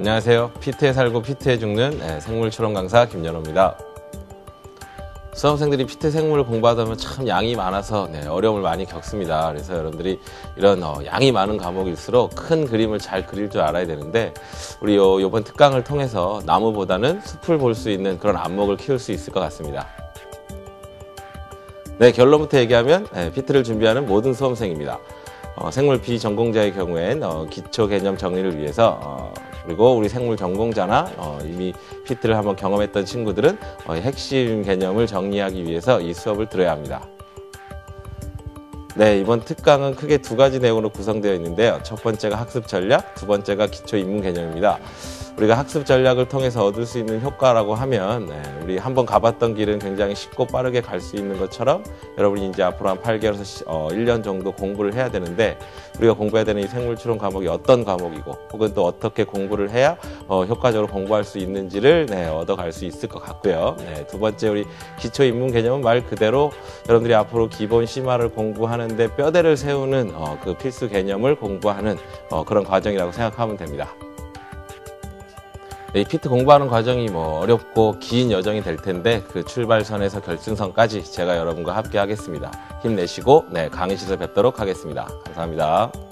안녕하세요. 피트에 살고 피트에 죽는 네, 생물 추론 강사 김연호입니다. 수험생들이 피트 생물을 공부하다 보면 참 양이 많아서 네, 어려움을 많이 겪습니다. 그래서 여러분들이 이런 어, 양이 많은 과목일수록 큰 그림을 잘 그릴 줄 알아야 되는데 우리 요, 요번 특강을 통해서 나무보다는 숲을 볼 수 있는 그런 안목을 키울 수 있을 것 같습니다. 네, 결론부터 얘기하면 네, 피트를 준비하는 모든 수험생입니다. 어, 생물 비전공자의 경우엔 어, 기초 개념 정리를 위해서 어, 그리고 우리 생물 전공자나 어, 이미 피트를 한번 경험했던 친구들은 어, 핵심 개념을 정리하기 위해서 이 수업을 들어야 합니다. 네, 이번 특강은 크게 두 가지 내용으로 구성되어 있는데요. 첫 번째가 학습 전략, 두 번째가 기초 입문 개념입니다. 우리가 학습 전략을 통해서 얻을 수 있는 효과라고 하면 네, 우리 한번 가봤던 길은 굉장히 쉽고 빠르게 갈 수 있는 것처럼 여러분이 이제 앞으로 한 8개월에서 어, 1년 정도 공부를 해야 되는데 우리가 공부해야 되는 이 생물추론 과목이 어떤 과목이고 혹은 또 어떻게 공부를 해야 어, 효과적으로 공부할 수 있는지를 네, 얻어갈 수 있을 것 같고요. 네, 두 번째 우리 기초 입문 개념은 말 그대로 여러분들이 앞으로 기본 심화를 공부하는데 뼈대를 세우는 어, 그 필수 개념을 공부하는 어, 그런 과정이라고 생각하면 됩니다. 이 피트 공부하는 과정이 뭐 어렵고 긴 여정이 될 텐데 그 출발선에서 결승선까지 제가 여러분과 함께 하겠습니다. 힘내시고 네, 강의실에서 뵙도록 하겠습니다. 감사합니다.